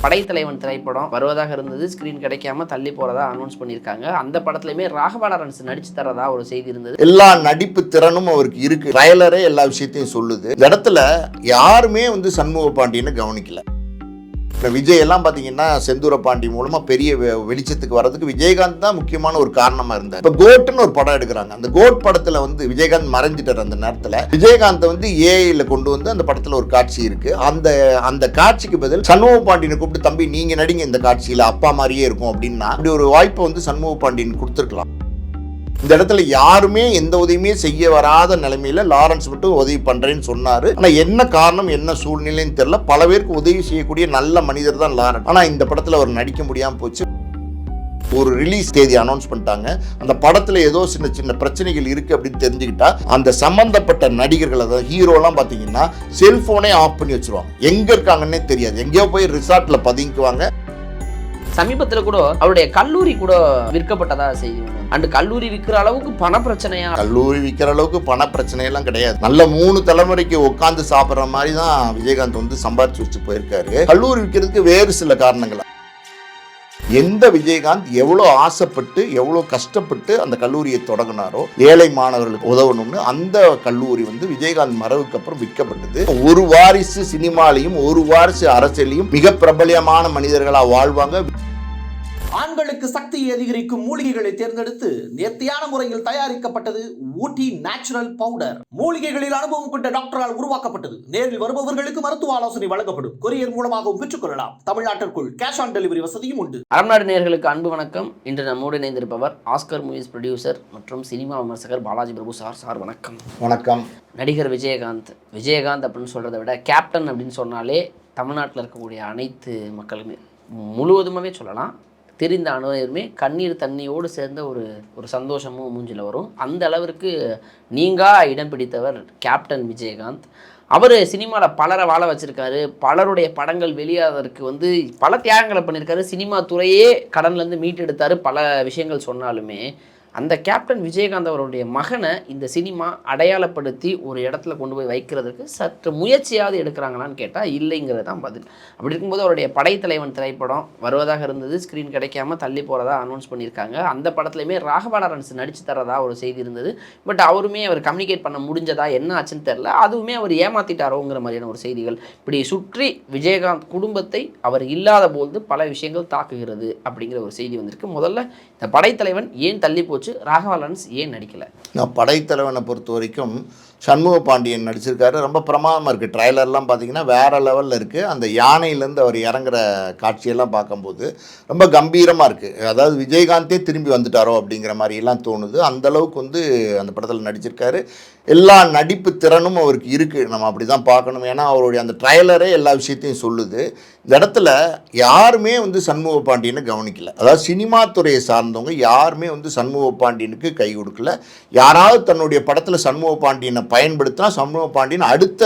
படைத்தலைவன் திரைப்படம் வருவதாக இருந்தது. ஸ்க்ரீன் கிடைக்காம தள்ளி போறதா அனௌன்ஸ் பண்ணியிருக்காங்க. அந்த படத்துலயுமே ராகவா லாரன்ஸ் நடிச்சு தரதா ஒரு செய்தி இருந்தது. எல்லா நடிப்பு திறனும் அவருக்கு இருக்கு. ட்ரைலரே எல்லா விஷயத்தையும் சொல்லுது. இந்த இடத்துல யாருமே வந்து சண்முக பாண்டியனை கவனிக்கல. இப்போ விஜய் எல்லாம் பார்த்தீங்கன்னா செந்தூர பாண்டி மூலமாக பெரிய வெ- வெளிச்சத்துக்கு வர்றதுக்கு விஜயகாந்த் தான் முக்கியமான ஒரு காரணமாக இருந்தார். இப்போ கோட்னு ஒரு படம் எடுக்கிறாங்க. அந்த கோட் படத்தில் வந்து விஜயகாந்த் மறைஞ்சிட்டார் அந்த நேரத்தில். விஜயகாந்தை வந்து ஏஐயில் கொண்டு வந்து அந்த படத்தில் ஒரு காட்சி இருக்குது அந்த அந்த காட்சிக்கு பதில் சண்முக பாண்டியனை கூப்பிட்டு தம்பி நீங்கள் நடிங்க இந்த காட்சியில். அப்பா மாதிரியே இருக்கும் அப்படின்னா அப்படி ஒரு வாய்ப்பை வந்து சண்முக பாண்டியன் கொடுத்துருக்கலாம். இந்த இடத்துல யாருமே எந்த உதவியுமே செய்ய வராத நிலைமையில லாரன்ஸ் மட்டும் உதவி பண்றேன்னு சொன்னாரு. ஆனா என்ன காரணம் என்ன சூழ்நிலைன்னு தெரியல. பல பேருக்கு உதவி செய்யக்கூடிய நல்ல மனிதர் தான் லாரன்ஸ். ஆனா இந்த படத்துல அவர் நடிக்க முடியாம போச்சு. ஒரு ரிலீஸ் தேதி அனௌன்ஸ் பண்ணிட்டாங்க. அந்த படத்துல ஏதோ சின்ன சின்ன பிரச்சனைகள் இருக்கு அப்படின்னு தெரிஞ்சுக்கிட்டா அந்த சம்பந்தப்பட்ட நடிகர்கள் அதாவது ஹீரோலாம் பாத்தீங்கன்னா செல்போனே ஆஃப் பண்ணி வச்சிருவாங்க. எங்க இருக்காங்கன்னே தெரியாது. எங்கேயோ போய் ரிசார்ட்ல பதுங்கிக்குவாங்க. சமீபத்துல கூட அவருடைய கல்லூரி கூட விற்கப்பட்டதா செய்தி அண்டு கல்லூரி விற்கிற அளவுக்கு பண பிரச்சனையா கல்லூரி விற்கிற அளவுக்கு பண பிரச்சனை எல்லாம் கிடையாது. நல்ல மூணு தலைமுறைக்கு உட்காந்து சாப்பிட்ற மாதிரி தான் விஜயகாந்த் வந்து சம்பாரிச்சு வச்சு போயிருக்காரு. கல்லூரி விற்கிறதுக்கு வேறு சில காரணங்கள். எந்த விஜயகாந்த் எவ்வளோ ஆசைப்பட்டு எவ்வளோ கஷ்டப்பட்டு அந்த கல்லூரியை தொடங்கினாரோ ஏழை மாணவர்களுக்கு உதவணும்னு அந்த கல்லூரி வந்து விஜயகாந்த் மறைவுக்கு அப்புறம் விற்கப்பட்டது. ஒரு வாரிசு சினிமாலையும் ஒரு வாரிசு அரசியலையும் மிக பிரபலமான மனிதர்களாக வாழ்வாங்க ஆண்களுக்கு சக்தியை அதிகரிக்கும் மூலிகைகளை தேர்ந்தெடுத்து நேர்த்தியான முறையில் தயாரிக்கப்பட்டது ஊட்டி நேச்சுரல் பவுடர். மூலிகைகளில் அனுபவம் கொண்ட டாக்டரால் உருவாக்கப்பட்டது. நேரில் வருபவர்களுக்கு மருத்துவ ஆலோசனை வழங்கப்படும். கொரியர் மூலமாகவும் பெற்றுக்கொள்ளலாம். தமிழ்நாட்டிற்குள் கேஷ் ஆன் டெலிவரி வசதியும் உண்டு. அரண்நாடு நேயர்களுக்கு அன்பு வணக்கம். இன்று நம்மோடு இணைந்திருப்பவர் ஆஸ்கர் மூவிஸ் ப்ரொடியூசர் மற்றும் சினிமா விமர்சகர் பாலாஜி பிரபு சார். சார் வணக்கம். வணக்கம். நடிகர் விஜயகாந்த். விஜயகாந்த் அப்படின்னு சொல்கிறத விட கேப்டன் அப்படின்னு சொன்னாலே தமிழ்நாட்டில் இருக்கக்கூடிய அனைத்து மக்களுமே முழுவதுமாவே சொல்லலாம். தெரிந்த அனைவருமே கண்ணீர் தண்ணியோடு சேர்ந்த ஒரு ஒரு சந்தோஷமும் மூஞ்சில் வரும். அந்த அளவிற்கு நீங்கா இடம் பிடித்தவர் கேப்டன் விஜயகாந்த். அவர் சினிமாவில் பலரை வாழ வச்சுருக்காரு. பலருடைய படங்கள் வெளியாவதற்கு வந்து பல தியாகங்களை பண்ணியிருக்காரு சினிமா துறையே கடன்லேருந்து மீட்டெடுத்தார் பல விஷயங்கள் சொன்னாலுமே. அந்த கேப்டன் விஜயகாந்த் அவருடைய மகனை இந்த சினிமா அடையாளப்படுத்தி ஒரு இடத்துல கொண்டு போய் வைக்கிறதுக்கு சற்று முயற்சியாவது எடுக்கிறாங்களான்னு கேட்டால் இல்லைங்கிறது தான் பதில். அப்படி இருக்கும்போது அவருடைய படைத்தலைவன் திரைப்படம் வருவதாக இருந்தது. ஸ்க்ரீன் கிடைக்காம தள்ளி போகிறதா அனௌன்ஸ் பண்ணியிருக்காங்க. அந்த படத்துலையுமே ராகவா லாரன்ஸ் நடித்து தரதா ஒரு செய்தி இருந்தது. பட் அவருமே அவர் கம்யூனிகேட் பண்ண முடிஞ்சதா என்ன ஆச்சுன்னு தெரில அதுவுமே அவர் ஏமாத்திட்டாரோங்கிற மாதிரியான ஒரு செய்திகள். இப்படி சுற்றி விஜயகாந்த் குடும்பத்தை அவர் இல்லாத போது பல விஷயங்கள் தாக்குகிறது அப்படிங்கிற ஒரு செய்தி வந்திருக்கு. முதல்ல இந்த படைத்தலைவன் ஏன் தள்ளி போச்சு? ராகவா லாரன்ஸ் ஏன் நடிக்கலை? நான் படைத்தலைவனை பொறுத்த வரைக்கும் சண்முக பாண்டியன் நடிச்சிருக்காரு. ரொம்ப பிரமாதமாக இருக்குது ட்ரைலர்லாம் பார்த்தீங்கன்னா வேறு லெவலில் இருக்குது அந்த யானையிலேருந்து அவர் இறங்குற காட்சியெல்லாம் பார்க்கும்போது ரொம்ப கம்பீரமாக இருக்குது அதாவது விஜயகாந்தே திரும்பி வந்துட்டாரோ அப்படிங்கிற மாதிரிலாம் தோணுது. அந்தளவுக்கு வந்து அந்த படத்தில் நடிச்சிருக்காரு. எல்லா நடிப்பு திறனும் அவருக்கு இருக்குது நம்ம அப்படி தான் பார்க்கணும். ஏன்னா அவருடைய அந்த ட்ரைலரே எல்லா விஷயத்தையும் சொல்லுது. இந்த இடத்துல யாருமே வந்து சண்முக பாண்டியனை கவனிக்கல. அதாவது சினிமா துறையை சார்ந்தவங்க யாருமே வந்து சண்முக பாண்டியனுக்கு கை கொடுக்கல. யாராவது தன்னுடைய படத்தில் சண்முக பாண்டியனை பயன்படுத்தினா சண்முக பாண்டியன் அடுத்த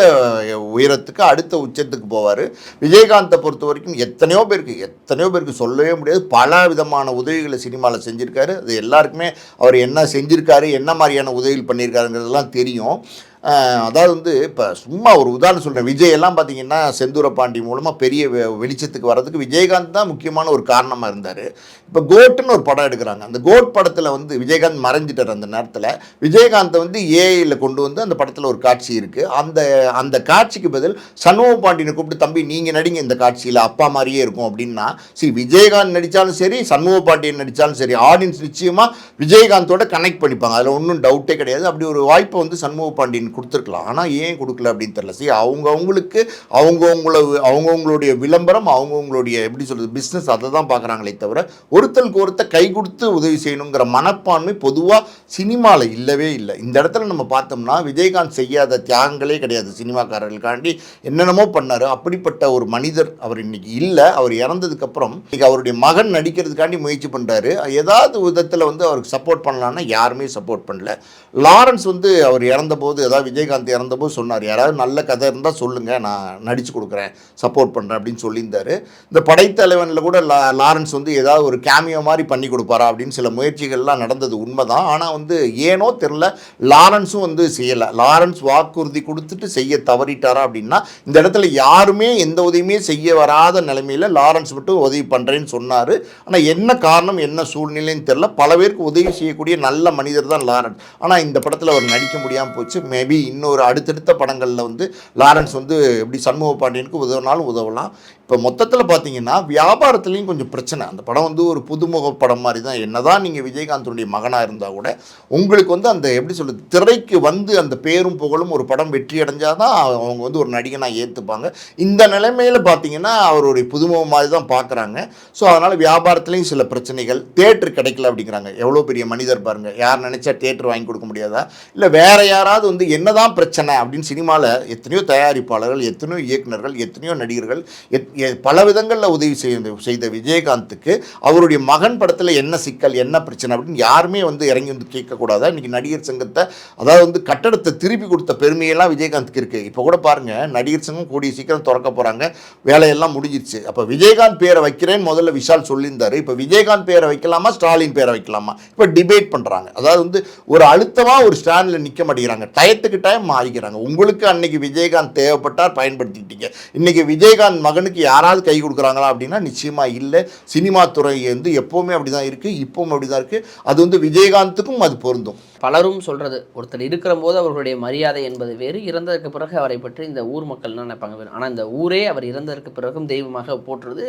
உயரத்துக்கு அடுத்த உச்சத்துக்கு போவார். விஜயகாந்தை பொறுத்த வரைக்கும் எத்தனையோ பேருக்கு எத்தனையோ பேருக்கு சொல்லவே முடியாது. பல விதமான உதவிகளை சினிமாவில் செஞ்சுருக்காரு. அது எல்லாருக்குமே அவர் என்ன செஞ்சுருக்காரு என்ன மாதிரியான உதவிகள் பண்ணியிருக்காருங்கிறதெல்லாம் தெரியும். Mignon அதாவது வந்து இப்போ சும்மா ஒரு உதாரணம் சொல்கிறேன் விஜய் எல்லாம் பார்த்தீங்கன்னா செந்தூர பாண்டி மூலமாக பெரிய வெ- வெளிச்சத்துக்கு வர்றதுக்கு விஜயகாந்த் தான் முக்கியமான ஒரு காரணமாக இருந்தார். இப்போ கோட்டுன்னு ஒரு படம் எடுக்கிறாங்க. அந்த கோட் படத்தில் வந்து விஜயகாந்த் மறைஞ்சிட்டார் அந்த நேரத்தில். விஜயகாந்தை வந்து ஏஐயில் கொண்டு வந்து அந்த படத்தில் ஒரு காட்சி இருக்குது அந்த அந்த காட்சிக்கு பதில் சண்முக பாண்டியனை கூப்பிட்டு தம்பி நீங்கள் நடிங்க இந்த காட்சியில். அப்பா மாதிரியே இருக்கும். அப்படின்னா சரி விஜயகாந்த் நடித்தாலும் சரி சண்முக பாண்டியன் நடித்தாலும் சரி ஆடியன்ஸ் நிச்சயமாக விஜயகாந்தோட கனெக்ட் பண்ணிப்பாங்க. அதில் ஒன்றும் டவுட்டே கிடையாது. அப்படி ஒரு வாய்ப்பை வந்து சண்முக பாண்டியன் கொடுத்துருக்கலாம். ஆனால் ஏன் கொடுக்கல அப்படின்னு தெரியல. சரி அவங்கவுங்களுக்கு அவங்கவுங்கள அவங்கவுங்களுடைய விளம்பரம் அவங்கவுங்களுடைய எப்படி சொல்கிறது பிஸ்னஸ் அதை தான் பார்க்குறாங்களே தவிர ஒருத்தருக்கு ஒருத்தர் கை கொடுத்து உதவி செய்யணுங்கிற மனப்பான்மை பொதுவாக சினிமாவில் இல்லவே இல்லை. இந்த இடத்துல நம்ம பார்த்தோம்னா விஜயகாந்த் செய்யாத தியாகங்களே கிடையாது சினிமாக்காரர்களுக்காண்டி. என்னென்னமோ பண்ணார். அப்படிப்பட்ட ஒரு மனிதர் அவர் இன்னைக்கு இல்லை. அவர் இறந்ததுக்கப்புறம் இன்னைக்கு அவருடைய மகன் நடிக்கிறதுக்காண்டி முயற்சி பண்ணுறாரு ஏதாவது விதத்தில் வந்து அவருக்கு சப்போர்ட் பண்ணலான்னா யாருமே சப்போர்ட் பண்ணல. லாரன்ஸ் வந்து அவர் இறந்தபோது ஏதாவது அதாவது விஜயகாந்த் இறந்தபோது சொன்னார் யாராவது நல்ல கதை இருந்தால் சொல்லுங்கள் நான் நடித்து கொடுக்குறேன் சப்போர்ட் பண்ணுறேன் அப்படின்னு சொல்லியிருந்தாரு. இந்த படைத்தலைவனில் கூட லா லாரன்ஸ் வந்து ஏதாவது ஒரு கேமியோ மாதிரி பண்ணி கொடுப்பாரா அப்படின்னு சில முயற்சிகள்லாம் நடந்தது உண்மைதான். ஆனால் வந்து ஏனோ தெரில லாரன்ஸும் வந்து செய்யலை. லாரன்ஸ் வாக்குறுதி கொடுத்துட்டு செய்ய தவறிட்டாரா அப்படின்னா இந்த இடத்துல யாருமே எந்த உதவியுமே செய்ய வராத நிலைமையில் லாரன்ஸ் மட்டும் உதவி பண்ணுறேன்னு சொன்னார். ஆனால் என்ன காரணம் என்ன சூழ்நிலைன்னு தெரில பல பேருக்கு உதவி செய்யக்கூடிய நல்ல மனிதர் தான் லாரன்ஸ். ஆனால் இந்த படத்தில் அவர் நடிக்க முடியாமல் போச்சு. மேபி இன்னொரு அடுத்தடுத்த படங்களில் வந்து லாரன்ஸ் வந்து எப்படி சண்முக பாண்டியனுக்கு உதவினாலும் உதவலாம். இப்போ மொத்தத்தில் பார்த்தீங்கன்னா வியாபாரத்துலேயும் கொஞ்சம் பிரச்சனை. அந்த படம் வந்து ஒரு புதுமுக படம் மாதிரி தான் என்னதான் நீங்கள் விஜயகாந்தனுடைய மகனாக இருந்தால் கூட உங்களுக்கு வந்து அந்த எப்படி சொல்கிறது திரைக்கு வந்து அந்த பேரும் புகழும் ஒரு படம் வெற்றி அடைஞ்சால் தான் அவங்க வந்து ஒரு நடிகனாக ஏற்றுப்பாங்க இந்த நிலைமையில் பார்த்தீங்கன்னா அவருடைய புதுமுகம் மாதிரி தான் பார்க்குறாங்க ஸோ அதனால் வியாபாரத்துலேயும் சில பிரச்சனைகள். தேட்டர் கிடைக்கல அப்படிங்கிறாங்க. எவ்வளோ பெரிய மனிதர் பாருங்கள் யார் நினச்சா தேட்டர் வாங்கி கொடுக்க முடியாதா? இல்லை வேறு யாராவது வந்து என்னதான் பிரச்சனை அப்படின்னு சினிமாவில் எத்தனையோ தயாரிப்பாளர்கள் எத்தனையோ இயக்குநர்கள் எத்தனையோ நடிகர்கள் எத் பல விதங்களில் உதவி செய்த செய்த விஜயகாந்துக்கு அவருடைய மகன் படத்தில் என்ன சிக்கல் என்ன பிரச்சனை அப்படின்னு யாருமே வந்து இறங்கி வந்து கேட்கக்கூடாது? இன்னைக்கு நடிகர் சங்கத்தை அதாவது வந்து கட்டடத்தை திருப்பி கொடுத்த பெருமையெல்லாம் விஜயகாந்துக்கு இருக்குது இப்போ கூட பாருங்கள் நடிகர் சங்கம் கூடிய சீக்கிரம் திறக்க போகிறாங்க வேலையெல்லாம் முடிஞ்சிருச்சு. அப்போ விஜயகாந்த் பேரை வைக்கிறேன்னு முதல்ல விஷால் சொல்லியிருந்தாரு. இப்போ விஜயகாந்த் பேரை வைக்கலாமா ஸ்டாலின் பேரை வைக்கலாமா? இப்போ டிபேட் பண்ணுறாங்க அதாவது வந்து ஒரு அழுத்தமாக ஒரு ஸ்டாண்டில் நிற்க மாட்டேங்கிறாங்க. டயத்துக்கு டைம் மாறிக்கிறாங்க. உங்களுக்கு அன்னைக்கு விஜயகாந்த் தேவைப்பட்டார் பயன்படுத்திக்கிட்டீங்க இன்னைக்கு விஜயகாந்த் மகனுக்கு யாராவது கை கொடுக்குறாங்களா அப்படின்னா நிச்சயமாக இல்லை. சினிமா துறை வந்து எப்போவுமே அப்படி தான் இருக்குது இப்போவும் அப்படி தான் இருக்குது அது வந்து விஜயகாந்துக்கும் அது பொருந்தும். பலரும் சொல்கிறது ஒருத்தர் இருக்கிற போது அவர்களுடைய மரியாதை என்பது வேறு இறந்ததற்கு பிறகு அவரை பற்றி இந்த ஊர் மக்கள் என்ன நினைப்பாங்க வேறு ஆனால் இந்த ஊரே அவர் இறந்ததற்கு பிறகும் தெய்வமாக போட்டுறது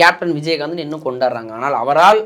கேப்டன் விஜயகாந்த் இன்னும் கொண்டாடுறாங்க. ஆனால் அவரால்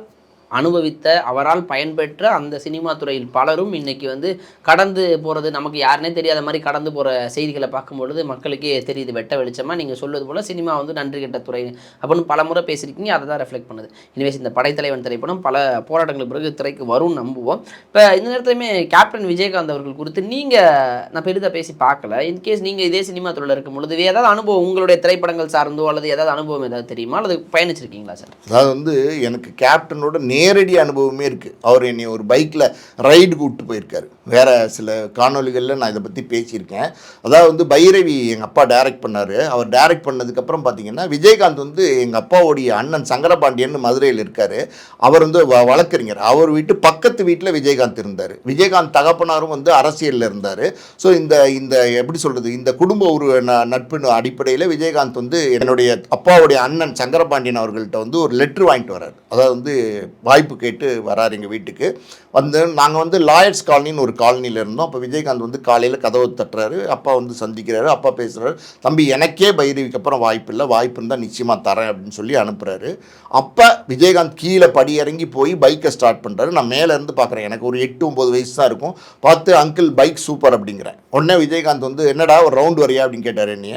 அனுபவித்த அவரால் பயன்பெற்ற அந்த சினிமா துறையில் பலரும் இன்னைக்கு வந்து கடந்து போகிறது நமக்கு யாருனே தெரியாத மாதிரி கடந்து போகிற செய்திகளை பார்க்கும்பொழுது மக்களுக்கே தெரியுது. வெட்ட வெளிச்சமாக நீங்கள் சொல்வது போல் சினிமா வந்து நன்றி கெட்ட துறை அப்படின்னு பல முறை பேசியிருக்கீங்க. அதை தான் ரெஃப்ளெக்ட் பண்ணுது. இனிவேஸ் இந்த படைத்தலைவன் திரைப்படம் பல போராட்டங்களுக்கு பிறகு திரைக்கு வரும்னு நம்புவோம். இப்போ இந்த நேரத்துலையுமே கேப்டன் விஜயகாந்த் அவர்கள் குறித்து நீங்கள் நான் பெரிதாக பேசி பார்க்கல. இன்கேஸ் நீங்கள் இதே சினிமா துறையில் இருக்கும் பொழுது ஏதாவது அனுபவம் உங்களுடைய திரைப்படங்கள் சார்ந்தோ அல்லது ஏதாவது அனுபவம் ஏதாவது தெரியுமா? அல்லது பயணிச்சிருக்கீங்களா சார்? அதாவது வந்து எனக்கு கேப்டனோட நேரடி அனுபவமே இருக்குது அவர் என்னை ஒரு பைக்கில் ரைடு கூப்பிட்டு போயிருக்காரு. வேறு சில காணொளிகளில் நான் இதை பற்றி பேசியிருக்கேன். அதாவது வந்து பைரவி எங்கள் அப்பா டைரக்ட் பண்ணார். அவர் டைரக்ட் பண்ணதுக்கப்புறம் பார்த்தீங்கன்னா விஜயகாந்த் வந்து எங்கள் அப்பாவுடைய அண்ணன் சங்கரபாண்டியன் மதுரையில் இருக்கார். அவர் வந்து வ- வழக்கறிஞர். அவர் வீட்டு பக்கத்து வீட்டில் விஜயகாந்த் இருந்தார். விஜயகாந்த் தகப்பனாரும் வந்து அரசியலில் இருந்தார். ஸோ இந்த இந்த எப்படி சொல்கிறது இந்த குடும்ப ஒரு ந- நட்பு அடிப்படையில் விஜயகாந்த் வந்து என்னுடைய அப்பாவுடைய அண்ணன் சங்கரபாண்டியன் அவர்கள்ட்ட வந்து ஒரு லெட்ரு வாங்கிட்டு வர்றார். அதாவது வந்து வாய்ப்பு கேட்டு வராரு எங்கள் வீட்டுக்கு. வந்து நாங்கள் வந்து லாயர்ஸ் காலனின்னு ஒரு காலனியில் இருந்தோம். அப்போ விஜயகாந்த் வந்து காலையில் கதவை தட்டுறாரு. அப்பா வந்து சந்திக்கிறாரு. அப்பா பேசுகிறாரு தம்பி எனக்கே பைரவிக்கு அப்புறம் வாய்ப்பு இல்லை. வாய்ப்பு இருந்தால் நிச்சயமாக தரேன் அப்படின்னு சொல்லி அனுப்புகிறாரு அப்போ விஜயகாந்த் கீழே படி இறங்கி போய் பைக்கை ஸ்டார்ட் பண்ணுறாரு நான் மேலே இருந்து பார்க்குறேன் எனக்கு ஒரு எட்டு ஒம்பது வயசு தான் இருக்கும். பார்த்து அங்கிள் பைக் சூப்பர் அப்படிங்கிறேன். உடனே விஜயகாந்த் வந்து என்னடா ஒரு ரவுண்டு வரியா? அப்படின்னு கேட்டார் என்னைய.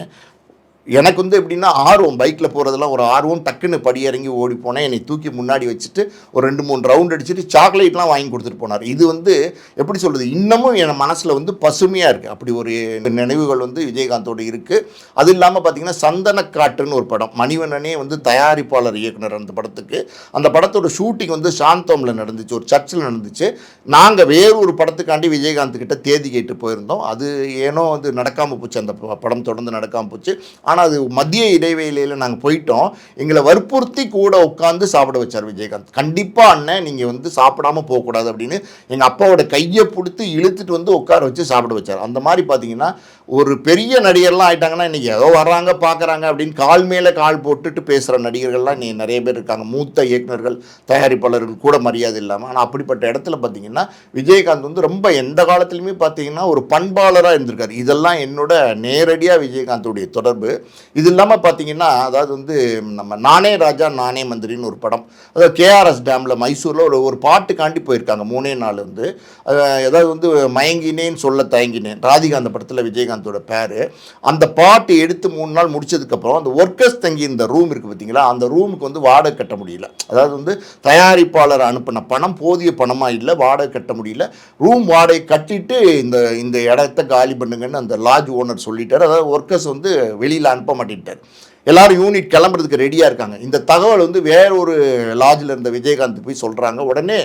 எனக்கு வந்து எப்படின்னா ஆர்வம். பைக்கில் போகிறதெல்லாம் ஒரு ஆர்வம். டக்குன்னு படி இறங்கி ஓடி போனேன். என்னை தூக்கி முன்னாடி வச்சுட்டு ஒரு ரெண்டு மூணு ரவுண்ட் அடிச்சுட்டு சாக்லேட்லாம் வாங்கி கொடுத்துட்டு போனார். இது வந்து எப்படி சொல்கிறது இன்னமும் என் மனசில் வந்து பசுமையாக இருக்குது அப்படி ஒரு நினைவுகள் வந்து விஜயகாந்தோடு இருக்குது அது இல்லாமல் பார்த்தீங்கன்னா சந்தனக்காற்றுன்னு ஒரு படம். மணிவண்ணனே வந்து தயாரிப்பாளர் இயக்குனர் அந்த படத்துக்கு. அந்த படத்தோட ஷூட்டிங் வந்து சாந்தோமில் நடந்துச்சு. ஒரு சர்ச்சில் நடந்துச்சு. நாங்கள் வேறு ஒரு படத்துக்காண்டி விஜயகாந்த் கிட்ட தேதி கேட்டு போயிருந்தோம். அது ஏனோ வந்து நடக்காமல் போச்சு. அந்த படம் தொடர்ந்து நடக்காமல் போச்சு. ஆனால் அது மதிய இடைவேளையில் நாங்கள் போயிட்டோம். எங்களை வற்புறுத்தி கூட உட்காந்து சாப்பிட வச்சார் விஜயகாந்த். கண்டிப்பாக அண்ணன் நீங்கள் வந்து சாப்பிடாம போகக்கூடாது அப்படின்னு எங்கள் அப்பாவோட கையை பிடித்து இழுத்துட்டு வந்து உட்கார வச்சு சாப்பிட வச்சார். அந்த மாதிரி பார்த்தீங்கன்னா ஒரு பெரிய நடிகர்லாம் ஆயிட்டாங்கன்னா இன்றைக்கி ஏதோ வர்றாங்க பார்க்குறாங்க அப்படின்னு கால் மேலே கால் போட்டுட்டு பேசுகிற நடிகர்கள்லாம் நீ நிறைய பேர் இருக்காங்க. மூத்த இயக்குனர்கள் தயாரிப்பாளர்கள் கூட மரியாதை இல்லாமல் ஆனால் அப்படிப்பட்ட இடத்துல பார்த்தீங்கன்னா விஜயகாந்த் வந்து ரொம்ப எந்த காலத்துலையுமே பார்த்தீங்கன்னா ஒரு பண்பாளராக இருந்திருக்காரு. இதெல்லாம் என்னோட நேரடியாக விஜயகாந்தோடைய தொடர்பு. இது இல்லாமல் பார்த்தீங்கன்னா அதாவது வந்து நம்ம நானே ராஜா நானே மந்திரின்னு ஒரு படம். அதாவது கேஆர்எஸ் டேமில் மைசூரில் ஒரு ஒரு பாட்டுக்காண்டி போயிருக்காங்க மூணே நாள் வந்து. ஏதாவது அதாவது வந்து மயங்கினேன் சொல்ல தயங்கினேன். ராதிகா அந்த படத்தில் விஜயகாந்தோட பேர். அந்த பாட்டு எடுத்து மூணு நாள் முடிச்சதுக்கப்புறம் அந்த ஒர்க்கர்ஸ் தங்கி இந்த ரூம் இருக்குது பார்த்தீங்களா அந்த ரூமுக்கு வந்து வாடகை கட்ட முடியல. அதாவது வந்து தயாரிப்பாளர் அனுப்பின பணம் போதிய பணமாக இல்லை வாடகை கட்ட முடியல. ரூம் வாடகை கட்டிட்டு இந்த இந்த இடத்த காலி பண்ணுங்கன்னு அந்த லாட்ஜ் ஓனர் சொல்லிட்டார். அதாவது ஒர்க்கர்ஸ் வந்து வெளியில் அனுப்ப மாட்டேன்ட்டார். எல்லாரும் யூனிட் கிளம்புறதுக்கு ரெடியாக இருக்காங்க. இந்த தகவல் வந்து வேற ஒரு லாட்ஜில் இருந்த விஜயகாந்த் போய் சொல்கிறாங்க உடனே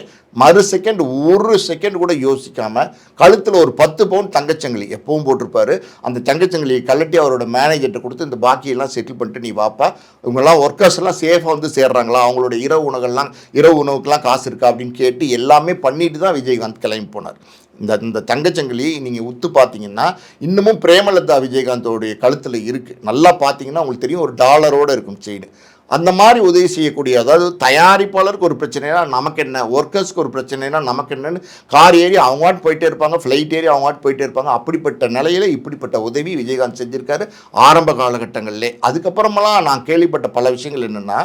மறு செகண்ட் ஒரு செகண்ட் கூட யோசிக்காமல் கழுத்தில் ஒரு பத்து பவுன் தங்கச்சங்கிலி எப்பவும் போட்டிருப்பாரு. அந்த தங்கச்சங்கிலியை கழட்டி அவரோட மேனேஜர்கிட்ட கொடுத்து இந்த பாக்கியெல்லாம் செட்டில் பண்ணிட்டு நீ வாப்பா. இவங்கெல்லாம் ஒர்க்கர்ஸ் எல்லாம் சேஃபாக வந்து சேர்றாங்களா? அவங்களோட இரவு உணவுகள்லாம் இரவு உணவுக்கெல்லாம் காசு இருக்கா? அப்படின்னு கேட்டு எல்லாமே பண்ணிட்டு தான் விஜயகாந்த் கிளம்பி போனார். இந்த இந்த தங்கச்சங்கிலி நீங்கள் உத்து பார்த்தீங்கன்னா இன்னமும் பிரேமலதா விஜயகாந்தோடைய கழுத்தில் இருக்குது நல்லா பார்த்தீங்கன்னா உங்களுக்கு தெரியும் ஒரு டாலரோடு இருக்கும் செயின் அந்த மாதிரி உதவி செய்யக்கூடிய அதாவது தயாரிப்பாளருக்கு ஒரு பிரச்சனைனா நமக்கு என்ன ஒர்க்கர்ஸ்க்கு ஒரு பிரச்சனைனா நமக்கு என்னன்னு கார் ஏறி அவங்காட்டு போயிட்டே இருப்பாங்க ஃப்ளைட் ஏறி அவங்காட்டு போயிட்டே இருப்பாங்க. அப்படிப்பட்ட நிலையில் இப்படிப்பட்ட உதவி விஜயகாந்த் செஞ்சுருக்காரு ஆரம்ப காலகட்டங்களிலே. அதுக்கப்புறமெல்லாம் நான் கேள்விப்பட்ட பல விஷயங்கள் என்னென்னா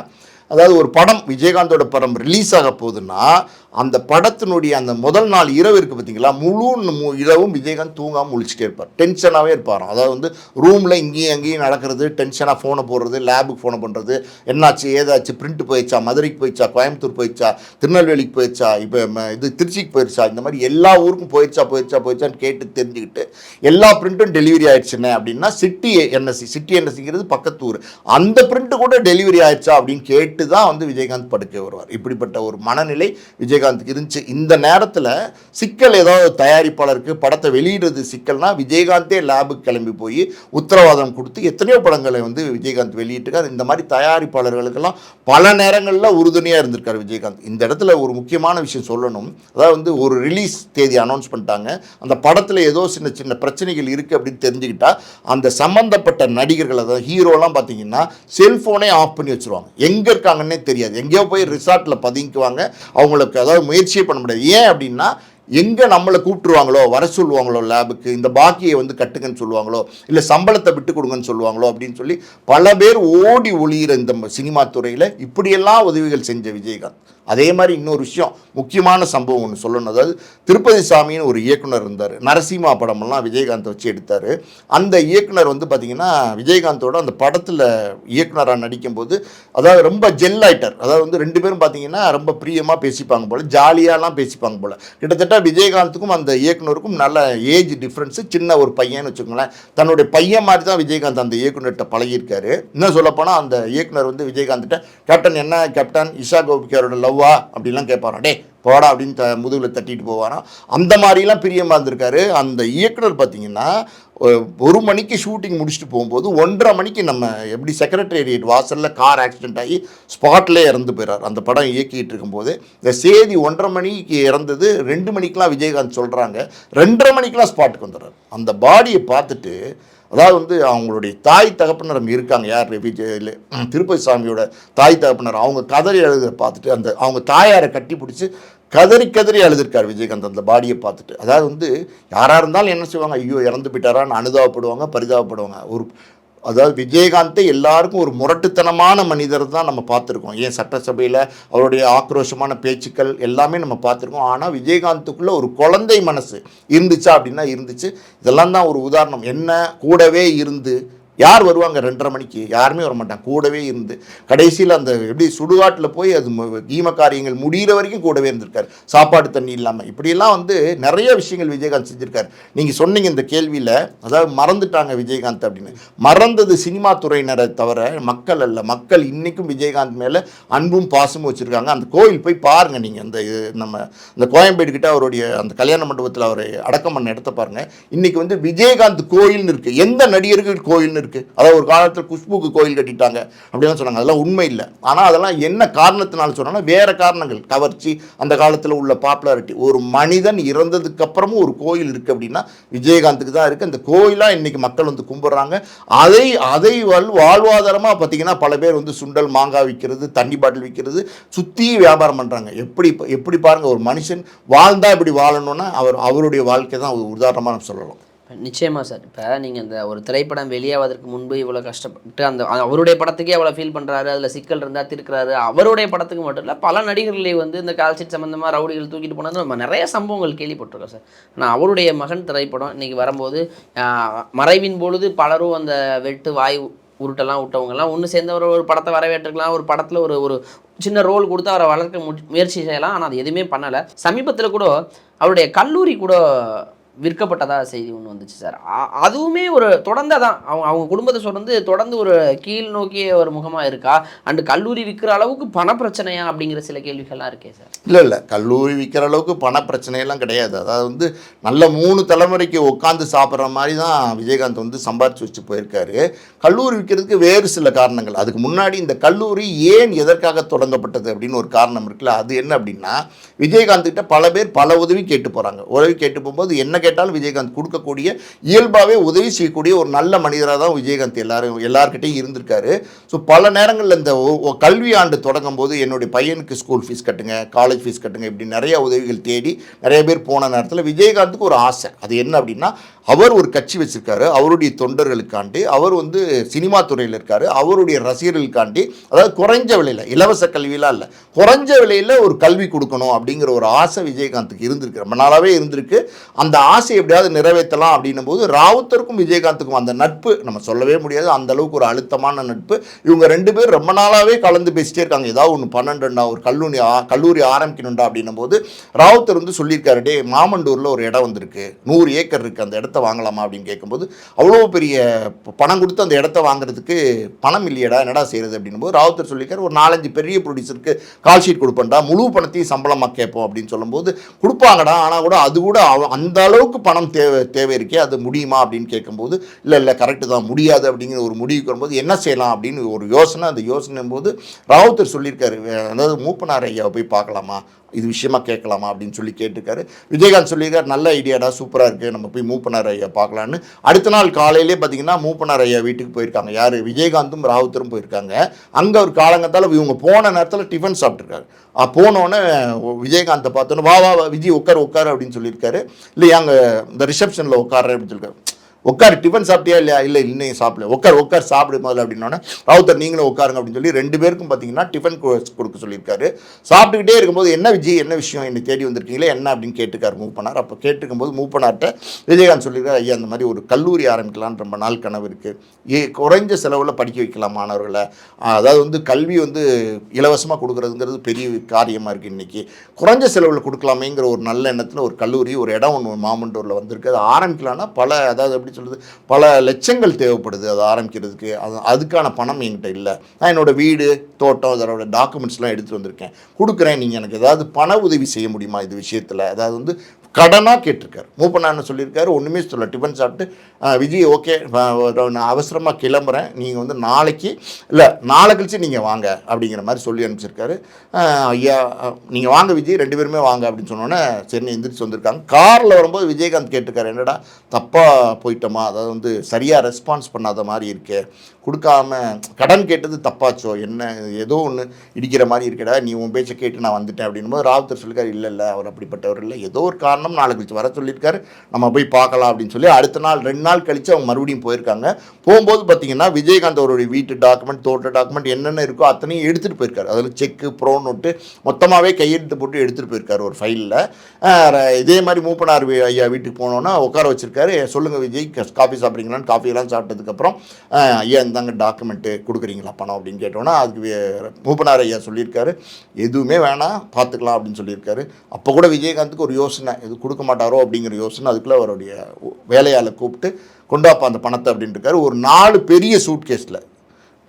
அதாவது ஒரு படம் விஜயகாந்தோட படம் ரிலீஸ் ஆக போகுதுன்னா அந்த படத்தினுடைய அந்த முதல் நாள் இரவு இருக்குது பார்த்தீங்களா? முழு மு- இரவும் விஜயகாந்த் தூங்காமல் முழிச்சிட்டே இருப்பார். டென்ஷனாகவே இருப்பாராம். அதாவது வந்து ரூமில் இங்கேயும் அங்கேயும் நடக்கிறது டென்ஷனாக ஃபோனை போடுறது லேபுக்கு ஃபோனை பண்ணுறது என்னாச்சு ஏதாச்சு பிரிண்ட் போயிடுச்சா மதுரைக்கு போயிடுச்சா கோயம்புத்தூர் போயிடுச்சா திருநெல்வேலிக்கு போயிடுச்சா இப்போ இது திருச்சிக்கு போயிடுச்சா இந்த மாதிரி எல்லா ஊருக்கும் போயிடுச்சா போயிடுச்சா போயிடுச்சான்னு கேட்டு தெரிஞ்சுக்கிட்டு எல்லா பிரிண்ட்டும் டெலிவரி ஆயிடுச்சுன்னு அப்படின்னா சிட்டி என்எஸ்சி சிட்டி என்எஸ்சிங்கிறது பக்கத்து ஊர். அந்த பிரிண்ட்டு கூட டெலிவரி ஆயிடுச்சா அப்படின்னு கேட்டு தான் வந்து விஜயகாந்த் படுக்கை வருவார். இப்படிப்பட்ட ஒரு மனநிலை விஜயகாந்த்க்கு இருந்துச்சு. இந்த நேரத்தில் சிக்கல் ஏதாவது தயாரிப்பாளருக்கு படத்தை வெளியிடுறது சிக்கல்னா விஜயகாந்தே லேபுக்கு கிளம்பி போய் உத்தரவாதம் கொடுத்து எத்தனையோ படங்களை வந்து விஜயகாந்த் வெளியிட்டிருக்கார். இந்த மாதிரி தயாரிப்பாளர்களுக்கெல்லாம் பல நேரங்களில் உறுதுணையாக இருந்திருக்கார் விஜயகாந்த். இந்த இடத்துல ஒரு முக்கியமான விஷயம் சொல்லணும். அதாவது வந்து ஒரு ரிலீஸ் தேதி அனௌன்ஸ் பண்ணிட்டாங்க. அந்த படத்தில் ஏதோ சின்ன சின்ன பிரச்சனைகள் இருக்குது அப்படின்னு தெரிஞ்சுக்கிட்டா அந்த சம்மந்தப்பட்ட நடிகர்கள் அதாவது ஹீரோலாம் பார்த்தீங்கன்னா செல்ஃபோனே ஆஃப் பண்ணி வச்சுருவாங்க. எங்கே இருக்காங்கன்னே தெரியாது. எங்கேயோ போய் ரிசார்ட்டில் பதுங்கிக்குவாங்க. அவங்களுக்கு அதாவது முயற்சியே பண்ண முடியாது. ஏன் அப்படின்னா எங்கே நம்மளை கூப்பிட்டுருவாங்களோ வர சொல்லுவாங்களோ லேபுக்கு இந்த பாக்கியை வந்து கட்டுங்கன்னு சொல்லுவாங்களோ இல்லை சம்பளத்தை விட்டு கொடுங்கன்னு சொல்லுவாங்களோ அப்படின்னு சொல்லி பல பேர் ஓடி ஒளியிற இந்த சினிமா துறையில் இப்படியெல்லாம் உதவிகள் செஞ்ச விஜயகாந்த். அதே மாதிரி இன்னொரு விஷயம் முக்கியமான சம்பவம் ஒன்று சொல்லணும். அதாவது திருப்பதி சாமின்னு ஒரு இயக்குனர் இருந்தார். நரசிம்மா படமெல்லாம் விஜயகாந்தை வச்சு எடுத்தார். அந்த இயக்குனர் வந்து பார்த்திங்கன்னா விஜயகாந்தோட அந்த படத்தில் இயக்குனராக நடிக்கும்போது அதாவது ரொம்ப ஜெல் ஆயிட்டார். அதாவது வந்து ரெண்டு பேரும் பார்த்தீங்கன்னா ரொம்ப பிரியமாக பேசிப்பாங்க போல் ஜாலியாலாம் பேசிப்பாங்க போல். கிட்டத்தட்ட விஜயகாந்துக்கும் அந்த இயக்குனருக்கும் நல்ல ஏஜ் டிஃப்ரென்ஸு. சின்ன ஒரு பையன்னு வச்சுக்கோங்களேன். தன்னுடைய பையன் மாதிரி தான் விஜயகாந்த் அந்த இயக்குனர்கிட்ட பழகியிருக்காரு. இன்னும் சொல்லப்போனால் அந்த இயக்குனர் வந்து விஜயகாந்த்கிட்ட கேப்டன் என்ன? கேப்டன் இஷா கோபிக்காரோட லவ்வா அப்படிலாம் கேட்பாராம் டே போடா அப்படின்னு த முதுகில் தட்டிட்டு போவாராம் அந்த மாதிரிலாம் பிரியமாக இருந்திருக்காரு. அந்த இயக்குனர் பார்த்தீங்கன்னா ஒரு மணிக்கு ஷூட்டிங் முடிச்சுட்டு போகும்போது ஒன்றரை மணிக்கு நம்ம எப்படி செக்ரட்டேரியட் வாசலில் கார் ஆக்சிடென்ட் ஆகி ஸ்பாட்லே இறந்து போயிறார். அந்த படம் இயக்கிட்டு இருக்கும்போது இந்த சேதி ஒன்றரை மணிக்கு இறந்தது ரெண்டு மணிக்கெலாம் விஜயகாந்த் சொல்கிறாங்க ரெண்டரை மணிக்கெலாம் ஸ்பாட்டுக்கு வந்துடுறார். அந்த பாடியை பார்த்துட்டு அதாவது வந்து அவங்களுடைய தாய் தகப்பனர் அங்கே இருக்காங்க. யார்? விஜய் திருப்பதி சாமியோட தாய் தகப்பனர். அவங்க கதறி எழுத பார்த்துட்டு அந்த அவங்க தாயாரை கட்டி பிடிச்சி கதறி கதறி அழுதுருக்கார் விஜயகாந்த் அந்த பாடியை பார்த்துட்டு. அதாவது வந்து யாராக இருந்தாலும் என்ன செய்வாங்க? ஐயோ இறந்து போயிட்டாரான்னு அனுதாபப்படுவாங்க பரிதாபப்படுவாங்க. ஒரு அதாவது விஜயகாந்தை எல்லாருக்கும் ஒரு முரட்டுத்தனமான மனிதர் தான் நம்ம பார்த்துருக்கோம். ஏன் சட்டசபையில் அவருடைய ஆக்ரோஷமான பேச்சுக்கள் எல்லாமே நம்ம பார்த்துருக்கோம். ஆனால் விஜயகாந்துக்குள்ளே ஒரு குழந்தை மனசு இருந்துச்சா அப்படின்னா இருந்துச்சு. இதெல்லாம் தான் ஒரு உதாரணம். என்ன கூடவே இருந்து யார் வருவாங்க ரெண்டரை மணிக்கு? யாருமே வர மாட்டாங்க கூடவே இருந்து கடைசியில் அந்த எப்படி சுடுகாட்டில் போய் அது கீம காரியங்கள் முடிகிற வரைக்கும் கூடவே இருந்திருக்கார். சாப்பாடு தண்ணி இல்லாமல் இப்படியெல்லாம் வந்து நிறைய விஷயங்கள் விஜயகாந்த் செஞ்சுருக்காரு. நீங்கள் சொன்னீங்க இந்த கேள்வியில் அதாவது மறந்துட்டாங்க விஜயகாந்த் அப்படின்னு. மறந்தது சினிமா துறையினரை தவிர மக்கள் அல்ல. மக்கள் இன்றைக்கும் விஜயகாந்த் மேலே அன்பும் பாசமும் வச்சுருக்காங்க. அந்த கோயில் போய் பாருங்கள் நீங்கள் அந்த இது நம்ம இந்த கோயம்பேடு கிட்ட அவருடைய அந்த கல்யாண மண்டபத்தில் அவரை அடக்கம் பண்ண இடத்த பாருங்கள் இன்றைக்கி வந்து விஜயகாந்த் கோயில்னு இருக்குது எந்த நடிகர்கள் கோயில்னு இருக்குது இருக்குது அதாவது ஒரு காலத்தில் குஷ்புக்கு கோயில் கட்டிட்டாங்க அப்படின்னு சொன்னாங்க. அதெல்லாம் உண்மை இல்லை. ஆனால் அதெல்லாம் என்ன காரணத்தினால சொன்னால் வேறு காரணங்கள். கவர்ச்சி அந்த காலத்தில் உள்ள பாப்புலாரிட்டி. ஒரு மனிதன் இறந்ததுக்கு அப்புறமும் ஒரு கோயில் இருக்குது அப்படின்னா விஜயகாந்துக்கு தான் இருக்குது அந்த கோயிலாக இன்றைக்கி மக்கள் வந்து கும்பிட்றாங்க. அதை அதை வல் வாழ்வாதாரமாக பார்த்தீங்கன்னா பல பேர் வந்து சுண்டல் மாங்காய் விற்கிறது தண்ணி பாட்டில் விற்கிறது சுற்றி வியாபாரம் பண்ணுறாங்க எப்படி எப்படி பாருங்கள் ஒரு மனுஷன் வாழ்ந்தால் இப்படி வாழணும்னா அவர் அவருடைய வாழ்க்கை தான் ஒரு உதாரணமாக நம்ம சொல்லலாம். நிச்சயமாக சார். இப்போ நீங்கள் இந்த ஒரு திரைப்படம் வெளியாவதற்கு முன்பு இவ்வளோ கஷ்டப்பட்டு அந்த அவருடைய படத்துக்கே அவ்வளோ ஃபீல் பண்ணுறாரு அதில் சிக்கல் இருந்தால் திருக்கிறாரு. அவருடைய படத்துக்கு மட்டும் இல்லை பல நடிகர்களை வந்து இந்த கால்ஷீட் சம்மந்தமாக ரவுடிகள் தூக்கிட்டு போனது நம்ம நிறைய சம்பவங்கள் கேள்விப்பட்டிருக்கோம் சார். ஆனால் அவருடைய மகன் திரைப்படம் இன்னைக்கு வரும்போது மறைவின் பொழுது பலரும் அந்த வெட்டு வாய் உருட்டெல்லாம் விட்டவங்கலாம் ஒன்று சேர்ந்தவர் ஒரு படத்தை வரவேற்றுக்கலாம் ஒரு படத்தில் ஒரு ஒரு சின்ன ரோல் கொடுத்து அவரை வளர்க்க மு முயற்சி செய்யலாம். ஆனால் அது எதுவுமே பண்ணலை. சமீபத்தில் கூட அவருடைய கல்லூரி கூட விற்கப்பட்டதாக செய்தி ஒன்று வந்துச்சு சார். அதுவுமே ஒரு தொடர்ந்து தான் அவங்க அவங்க குடும்பத்தை சொல்றது தொடர்ந்து ஒரு கீழ் நோக்கிய ஒரு முகமாக இருக்கா? அண்டு கல்லூரி விற்கிற அளவுக்கு பண பிரச்சனையா அப்படிங்கிற சில கேள்விகள்லாம் இருக்கே சார். இல்லை இல்லை. கல்லூரி விற்கிற அளவுக்கு பண பிரச்சனையெல்லாம் கிடையாது. அதாவது வந்து நல்ல மூணு தலைமுறைக்கு உட்காந்து சாப்பிட்ற மாதிரி தான் விஜயகாந்த் வந்து சம்பாரிச்சு வச்சு போயிருக்காரு. கல்லூரி விற்கிறதுக்கு வேறு சில காரணங்கள். அதுக்கு முன்னாடி இந்த கல்லூரி ஏன் எதற்காக தொடங்கப்பட்டது அப்படின்னு ஒரு காரணம் இருக்குல்ல. அது என்ன அப்படின்னா விஜயகாந்த் கிட்ட பல பேர் பல உதவி கேட்டு போகிறாங்க உதவி கேட்டு போகும்போது என்ன கேட்டாலும் விஜயகாந்த் கொடுக்கக்கூடிய இயல்பாகவே உதவி செய்யக்கூடிய ஒரு நல்ல மனிதராக தான் விஜயகாந்த் எல்லாரும் எல்லார்கிட்டையும் இருந்திருக்காரு. ஸோ பல நேரங்களில் இந்த கல்வி ஆண்டு தொடங்கும் போது என்னுடைய பையனுக்கு ஸ்கூல் ஃபீஸ் கட்டுங்க காலேஜ் ஃபீஸ் கட்டுங்க இப்படி நிறைய உதவிகள் தேடி நிறைய பேர் போன நேரத்தில் விஜயகாந்துக்கு ஒரு ஆசை. அது என்ன அப்படின்னா அவர் ஒரு கட்சி வச்சிருக்காரு அவருடைய தொண்டர்களுக்காண்டி அவர் வந்து சினிமா துறையில் இருக்காரு அவருடைய ரசிகர்களுக்காண்டி அதாவது குறைஞ்ச விலையில் இலவச கல்வியெலாம் இல்லை குறைஞ்ச விலையில் ஒரு கல்வி கொடுக்கணும் அப்படிங்கிற ஒரு ஆசை விஜயகாந்துக்கு இருந்திருக்கு. ரொம்ப நாளாகவே இருந்திருக்கு. அந்த ஆசை எப்படியாவது நிறைவேற்றலாம் அப்படின்னும் போது ராவுத்தருக்கும் விஜயகாந்துக்கும் அந்த நட்பு நம்ம சொல்லவே முடியாது அந்த அளவுக்கு ஒரு அழுத்தமான நட்பு. இவங்க ரெண்டு பேர் ரொம்ப நாளாகவே கலந்து பேசிட்டே இருக்காங்க. ஏதாவது ஒன்று பன்னெண்டுண்டா ஒரு கல்லூரி கல்லூரி ஆரம்பிக்கணும்டா அப்படின்னும் போது ராவுத்தர் வந்து சொல்லியிருக்காரு டே மாமண்டூரில் ஒரு இடம் வந்திருக்கு. நூறு ஏக்கர் இருக்குது அந்த இடத்த வாங்கலாமா அப்படின்னு கேட்கும்போது அவ்வளோ பெரிய பணம் கொடுத்து அந்த இடத்த வாங்குறதுக்கு பணம் இல்லையடா என்னடா செய்கிறது அப்படின்னும் போது ராவுத்தர் சொல்லியிருக்காரு ஒரு நாலஞ்சு பெரிய ப்ரொடியூசருக்கு கால் ஷீட் கொடுப்பேன்டா முழு பணத்தையும் சம்பளமாக கேட்போம் அப்படின்னு சொல்லும்போது கொடுப்பாங்கடா ஆனால் கூட அது கூட அவ- அந்த அளவுக்கு பணம் தேவை தேவை இருக்கே அது முடியுமா? அப்படின்னு கேட்கும்போது இல்லை இல்லை கரெக்டு தான் முடியாது அப்படிங்கிற ஒரு முடிவுக்கு வரும்போது என்ன செய்யலாம்? அப்படின்னு ஒரு யோசனை அந்த யோசனை போது ராவுத்தர் சொல்லியிருக்காரு அதாவது மூப்பனார் ஐயாவை போய் பார்க்கலாமா? இது விஷயமா கேட்கலாமா அப்படின்னு சொல்லி கேட்டிருக்காரு. விஜயகாந்த் சொல்லியிருக்காரு நல்ல ஐடியாடா சூப்பராக இருக்குது நம்ம போய் மூப்பனார் ஐயா பார்க்கலான்னு. அடுத்த நாள் காலையிலே பார்த்தீங்கன்னா மூப்பனார் ஐயா வீட்டுக்கு போயிருக்காங்க. யார்? விஜயகாந்தும் ராவுத்தரும் போயிருக்காங்க. அங்கே ஒரு காலங்கத்தால் இவங்க போன நேரத்தில் டிஃபன் சாப்பிட்ருக்காரு போனோன்னே விஜயகாந்தை பார்த்தோன்னே வா வா வா, விஜய் உட்கார் உட்கார் அப்படின்னு சொல்லியிருக்காரு. இல்லையா அங்கே இந்த ரிசப்ஷனில் உட்கார அப்படின்னு சொல்லியிருக்காரு. உட்கார் டிஃபன் சாப்பிட்டியா இல்லையா? இல்லை இன்னும் சாப்பிடல. உட்கார் உட்கார் சாப்பிடு முதல்ல அப்படின்னோடனே ராவுத்தர் நீங்களும் உட்காருங்க அப்படின்னு சொல்லி ரெண்டு பேருக்கும் பார்த்தீங்கன்னா டிஃபன் கொடுக்க சொல்லியிருக்காரு. சாப்பிட்டுக்கிட்டே இருக்கும்போது என்ன விஜய் என்ன விஷயம் என்னை தேடி வந்திருக்கீங்களே என்ன அப்படின்னு கேட்டுக்காரு மூவ் பண்ணார். அப்போ கேட்டுக்கும்போது மூவ் பண்ணார்ட்ட விஜயகாந்த் சொல்லியிருக்காரு ஐயா அந்த மாதிரி ஒரு கல்லூரி ஆரம்பிக்கலான்னு ரொம்ப நாள் கனவு இருக்குது ஏ குறைஞ்ச செலவில் படிக்க வைக்கலாம் மாணவர்களை. அதாவது வந்து கல்வி வந்து இலவசமாக கொடுக்குறதுங்கிறது பெரிய காரியமாக இருக்குது இன்றைக்கி குறைஞ்ச செலவில் கொடுக்கலாமேங்கிற ஒரு நல்ல எண்ணத்தில் ஒரு கல்லூரி ஒரு இடம் ஒன்று மாமண்டூரில் வந்திருக்கு. அது ஆரம்பிக்கலாம்னா பல அதாவது எப்படி சொல்கிறது பல லட்சங்கள் தேவைப்படுது அதை ஆரம்பிக்கிறதுக்கு. அது அதுக்கான பணம் என்கிட்ட இல்லை. நான் என்னோட வீடு தோட்டம் அதோட டாக்குமெண்ட்ஸ்லாம் எடுத்துகிட்டு வந்திருக்கேன். கொடுக்குறேன். நீங்கள் எனக்கு ஏதாவது பண உதவி செய்ய முடியுமா இது விஷயத்தில்? அதாவது வந்து கடனாக கேட்டிருக்காரு. மூப்பண்ணான்னு சொல்லியிருக்காரு. ஒன்றுமே சொல்ல டிஃபன் சாப்பிட்டு விஜய் ஓகே. நான் அவசரமாக கிளம்புறேன். நீங்கள் வந்து நாளைக்கு இல்லை நாளை கழிச்சு நீங்கள் வாங்க அப்படிங்கிற மாதிரி சொல்லி அனுப்பிச்சிருக்காரு. ஐயா நீங்கள் வாங்க விஜய். ரெண்டு பேருமே வாங்க அப்படின்னு சொன்னோன்னே சென்னை எந்திரிச்சு வந்திருக்காங்க. காரில் வரும்போது விஜயகாந்த் கேட்டிருக்காரு என்னடா தப்பாக போயிட்டோமா? அதாவது வந்து சரியாக ரெஸ்பான்ஸ் பண்ணாத மாதிரி இருக்கே. கொடுக்காம கடன் கேட்டது தப்பாச்சோ என்ன ஏதோ ஒன்று இடிக்கிற மாதிரி இருக்கடா நீ உன் பேச்சை கேட்டு நான் வந்துட்டேன் அப்படின்னும் போது ராவுத்தர் சொல்லியிருக்காரு இல்லை இல்லை அவர் அப்படிப்பட்டவர் இல்லை. ஏதோ ஒரு காரணம் நாளை கழிச்சு வர சொல்லியிருக்காரு. நம்ம போய் பார்க்கலாம் அப்படின்னு சொல்லி அடுத்த நாள் ரெண்டு நாள் கழிச்சு அவங்க மறுபடியும் போயிருக்காங்க. போகும்போது பார்த்தீங்கன்னா விஜயகாந்த் அவருடைய வீட்டு டாக்குமெண்ட் தோட்ட டாக்குமெண்ட் என்னென்ன இருக்கோ அத்தனையும் எடுத்துகிட்டு போயிருக்காரு. அதில் செக்கு ப்ரோ நோட்டு மொத்தமாகவே கையெழுத்து போட்டு எடுத்துகிட்டு போயிருக்காரு ஒரு ஃபைலில் இதே மாதிரி மூப்பனார் ஐயா வீட்டுக்கு போனோன்னா உட்கார வச்சிருக்காரு. சொல்லுங்கள் விஜய் காஃபி சாப்பிட்றீங்களான்னு? காஃபியெல்லாம் சாப்பிட்டதுக்கப்புறம் ஐயா இந்த இந்தாங்க டாக்குமெண்ட்டு கொடுக்குறீங்களா பணம் அப்படின்னு கேட்டோன்னா அதுக்கு மூப்பனார் ஐயா சொல்லியிருக்காரு. எதுவுமே வேணாம் பார்த்துக்கலாம் அப்படின்னு சொல்லியிருக்காரு. அப்போ கூட விஜயகாந்துக்கு ஒரு யோசனை இது கொடுக்க மாட்டாரோ அப்படிங்கிற யோசனை அதுக்குள்ளே அவருடைய வேலையால் கூப்பிட்டு கொண்டாப்பா அந்த பணத்தை அப்படின்னு இருக்காரு. ஒரு நாலு பெரிய சூட்கேஸில்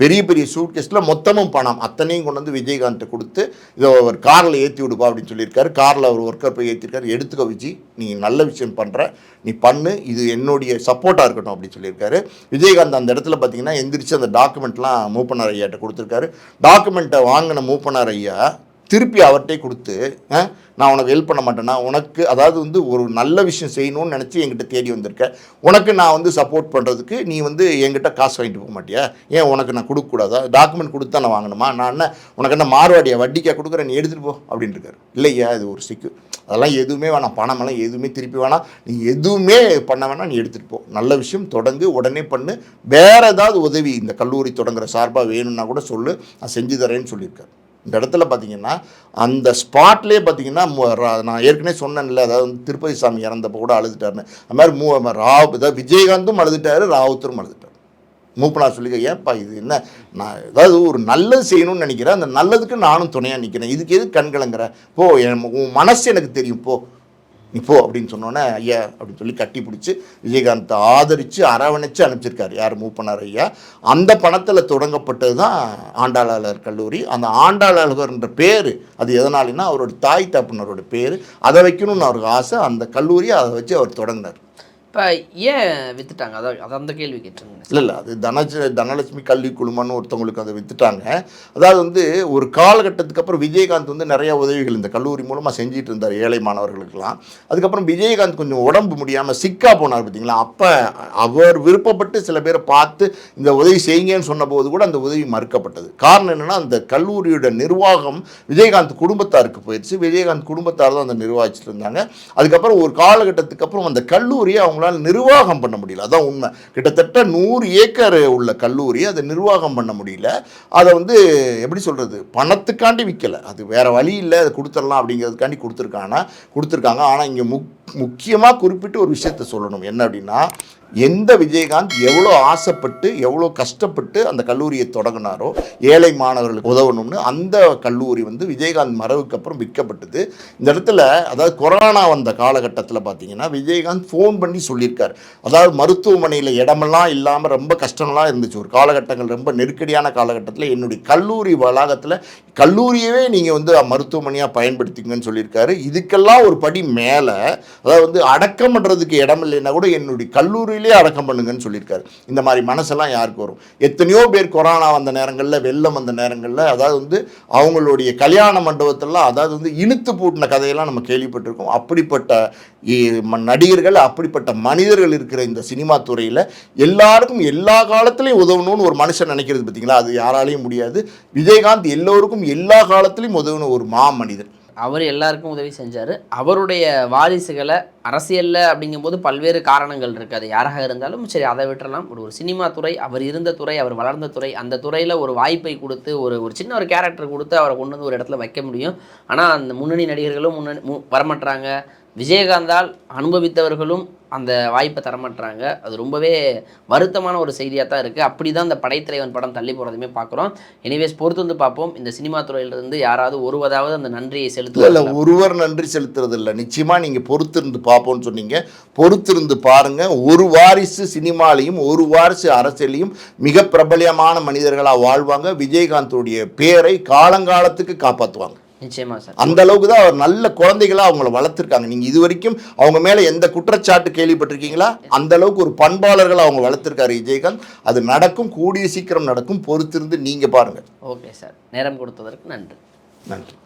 பெரிய பெரிய சூட்கேஸில் மொத்தமும் பணம். அத்தனையும் கொண்டு வந்து விஜயகாந்த் கொடுத்து இதை ஒரு காரில் ஏற்றி விடுப்பா அப்படின்னு சொல்லியிருக்காரு. காரில் அவர் ஒர்க்கர் போய் ஏற்றிருக்காரு எடுத்துக்க விஜய் நீ நல்ல விஷயம் பண்ணுற நீ பண்ணு. இது என்னுடைய சப்போர்ட்டாக இருக்கட்டும் அப்படின்னு சொல்லியிருக்காரு. விஜயகாந்த் அந்த இடத்துல பார்த்தீங்கன்னா எந்திரிச்சு அந்த டாக்குமெண்ட்லாம் மூப்பனார் ஐயாட்ட கொடுத்துருக்காரு. டாக்குமெண்ட்டை வாங்கின மூப்பனார் ஐயா திருப்பி அவர்கிட்டே கொடுத்து நான் உனக்கு ஹெல்ப் பண்ண மாட்டேன்னா உனக்கு அதாவது வந்து ஒரு நல்ல விஷயம் செய்யணும்னு நினச்சி என்கிட்ட தேடி வந்திருக்க. உனக்கு நான் வந்து சப்போர்ட் பண்ணுறதுக்கு நீ வந்து என்கிட்ட காசு வாங்கிட்டு போக மாட்டியா? ஏன் உனக்கு நான் கொடுக்கக்கூடாதா டாக்குமெண்ட் கொடுத்து தான் நான் வாங்கணுமா? நான் என்ன உனக்கு என்ன மாறுவாடியா வட்டிக்கா கொடுக்குறேன் நீ எடுத்துகிட்டு போ அப்படின்னு இருக்காரு. இல்லையா இது ஒரு சிக்கு அதெல்லாம் எதுவுமே வேணாம். பணமெல்லாம் எதுவுமே திருப்பி வேணாம். நீ எதுவுமே பண்ண வேணாம் நீ எடுத்துகிட்டு போ. நல்ல விஷயம் தொடங்கு உடனே பண்ணு. வேறு ஏதாவது உதவி இந்த கல்லூரி தொடங்குற சார்பாக வேணும்னா கூட சொல்லு. நான் செஞ்சு தரேன்னு சொல்லியிருக்காரு. இந்த இடத்துல பார்த்தீங்கன்னா அந்த ஸ்பாட்லேயே பார்த்தீங்கன்னா நான் ஏற்கனவே சொன்னேன்ல அதாவது வந்து திருப்பதி சாமி இறந்தப்போ கூட அழுதுட்டாருன்னு. அது மாதிரி மூ ராவ் இதாவது விஜயகாந்தும் அழுதுட்டாரு ராவுத்தரும் அழுதுட்டார். மூப்பனார் சொல்லிக்க ஏன்ப்பா இது என்ன? நான் ஏதாவது ஒரு நல்லது செய்யணும்னு நினைக்கிறேன். அந்த நல்லதுக்கு நானும் துணையாக நிற்கிறேன் இதுக்கு எது கண்கலங்கிற போ என் உன் மனசு எனக்கு தெரியும் போ. நீ போ அப்படின்னு சொன்னோன்னே ஐயா அப்படின்னு சொல்லி கட்டி பிடிச்சி விஜயகாந்தை ஆதரித்து அரவணைச்சு அனுப்பிச்சிருக்காரு. யார்? மூவ் பண்ணார் ஐயா. அந்த பணத்தில் தொடங்கப்பட்டது தான் ஆண்டாளர் கல்லூரி. அந்த ஆண்டாளர்ன்ற பேர் அது எதனாலனா அவரோட தாய் தப்புனரோட பேர். அதை வைக்கணும்னு அவருக்கு ஆசை. அந்த கல்லூரியை அதை வச்சு அவர் தொடங்கினார். இப்போ ஏன் வித்துட்டாங்க? அதான் அது அந்த கேள்வி கேட்டுருங்க இல்லை இல்லை அது தனஜ தனலட்சுமி கல்வி குழுமம்னு ஒருத்தவங்களுக்கு அதை வித்துட்டாங்க. அதாவது வந்து ஒரு காலகட்டத்துக்கு அப்புறம் விஜயகாந்த் வந்து நிறையா உதவிகள் இந்த கல்லூரி மூலமாக செஞ்சுட்டு இருந்தார் ஏழை மாணவர்களுக்கெல்லாம். அதுக்கப்புறம் விஜயகாந்த் கொஞ்சம் உடம்பு முடியாமல் சிக்கா போனார் பார்த்தீங்களா அப்போ அவர் விருப்பப்பட்டு சில பேரை பார்த்து இந்த உதவி செய்யுங்கன்னு சொன்னபோது கூட அந்த உதவி மறுக்கப்பட்டது. காரணம் என்னென்னா அந்த கல்லூரியோட நிர்வாகம் விஜயகாந்த் குடும்பத்தாருக்கு போயிடுச்சு விஜயகாந்த் குடும்பத்தார் தான் அந்த நிர்வாகிச்சிட்டு இருந்தாங்க. அதுக்கப்புறம் ஒரு காலகட்டத்துக்கு அப்புறம் அந்த கல்லூரியை அவங்களால நிர்வாகம் பண்ண முடியல. அதான் உண்மை. கிட்டத்தட்ட நூறு ஏக்கர் உள்ள கல்லூரி அதை நிர்வாகம் பண்ண முடியல. அதை வந்து எப்படி சொல்கிறது பணத்துக்காண்டி விற்கலை அது வேற வழி இல்லை. அதை கொடுத்துடலாம் அப்படிங்கிறதுக்காண்டி கொடுத்துருக்காங்கன்னா கொடுத்துருக்காங்க. ஆனால் இங்கே முக் முக்கியமாக குறிப்பிட்டு ஒரு விஷயத்த சொல்லணும். என்ன அப்படின்னா எந்த விஜயகாந்த் எவ்வளோ ஆசைப்பட்டு எவ்வளோ கஷ்டப்பட்டு அந்த கல்லூரியை தொடங்கினாரோ ஏழை மாணவர்களுக்கு உதவணும்னு அந்த கல்லூரி வந்து விஜயகாந்த் மறைவுக்கு அப்புறம் விற்கப்பட்டது. இந்த இடத்துல அதாவது கொரோனா வந்த காலகட்டத்தில் பார்த்தீங்கன்னா விஜயகாந்த் ஃபோன் பண்ணி சொல்லியிருக்கார். அதாவது மருத்துவமனையில் இடமெல்லாம் இல்லாமல் ரொம்ப கஷ்டம்லாம் இருந்துச்சு. ஒரு காலகட்டங்கள் ரொம்ப நெருக்கடியான காலகட்டத்தில் என்னுடைய கல்லூரி வளாகத்தில் கல்லூரியவே நீங்கள் வந்து மருத்துவமனையாக பயன்படுத்திங்கன்னு சொல்லியிருக்காரு. இதுக்கெல்லாம் ஒரு படி மேலே அதாவது வந்து அடக்கம் பண்ணுறதுக்கு இடம் இல்லைன்னா கூட என்னுடைய கல்லூரியிலே அடக்கம் பண்ணுங்கன்னு சொல்லியிருக்காரு. இந்த மாதிரி மனசெல்லாம் யாருக்கு வரும்? எத்தனையோ பேர் கொரோனா வந்த நேரங்களில் வெள்ளம் வந்த நேரங்களில் அதாவது வந்து அவங்களுடைய கல்யாண மண்டபத்திலாம் அதாவது வந்து இழுத்து பூட்டின கதையெல்லாம் நம்ம கேள்விப்பட்டிருக்கோம். அப்படிப்பட்ட நடிகர்கள் அப்படிப்பட்ட மனிதர்கள் இருக்கிற இந்த சினிமா துறையில் எல்லாருக்கும் எல்லா காலத்துலேயும் உதவணும்னு ஒரு மனுஷன் நினைக்கிறது பார்த்தீங்களா அது யாராலையும் முடியாது. விஜயகாந்த் எல்லோருக்கும் எல்லா காலத்திலையும் உதவின ஒரு மா மனிதன் அவர் எல்லாருக்கும் உதவி செஞ்சார். அவருடைய வாரிசுகளை அரசியலில் அப்படிங்கும்போது பல்வேறு காரணங்கள் இருக்குது அது யாராக இருந்தாலும் சரி அதை விட்டுறலாம். ஒரு ஒரு சினிமா துறை அவர் இருந்த துறை அவர் வளர்ந்த துறை அந்த துறையில் ஒரு வாய்ப்பை கொடுத்து ஒரு ஒரு சின்ன ஒரு கேரக்டர் கொடுத்து அவரை கொண்டு வந்து ஒரு இடத்துல வைக்க முடியும். ஆனால் அந்த முன்னணி நடிகர்களும் முன்னணி மு விஜயகாந்தால் அனுபவித்தவர்களும் அந்த வாய்ப்பை தரமாட்டுறாங்க அது ரொம்பவே வருத்தமான ஒரு செய்தியாக தான் இருக்குது அப்படி தான் இந்த படைத்திரைவன் படம் தள்ளி போகிறதுமே பார்க்குறோம் எனிவேஸ் பொறுத்து வந்து பார்ப்போம். இந்த சினிமா துறையிலிருந்து யாராவது ஒருவதாவது அந்த நன்றியை இல்லை இல்லை. ஒருவர் நன்றி செலுத்துறது இல்லை. நிச்சயமாக நீங்கள் பொறுத்திருந்து பார்ப்போம்னு சொன்னீங்க. பொறுத்திருந்து பாருங்க. ஒரு வாரிசு சினிமாலையும் ஒரு வாரிசு அரசியலையும் மிக பிரபலியமான மனிதர்களாக வாழ்வாங்க. விஜயகாந்தோடைய பேரை காலங்காலத்துக்கு காப்பாற்றுவாங்க நிச்சயமா சார். அந்த அளவுக்கு தான் அவர் நல்ல குழந்தைகளா அவங்கள வளர்த்துருக்காங்க. நீங்க இது வரைக்கும் அவங்க மேல எந்த குற்றச்சாட்டு கேள்விப்பட்டிருக்கீங்களா? அந்த அளவுக்கு ஒரு பண்பாளர்களா அவங்க வளர்த்துருக்காரு விஜயகாந்த். அது நடக்கும் கூடிய சீக்கிரம் நடக்கும் பொறுத்திருந்து நீங்க பாருங்க. Okay sir. நேரம் கொடுத்ததற்கு நன்றி. நன்றி.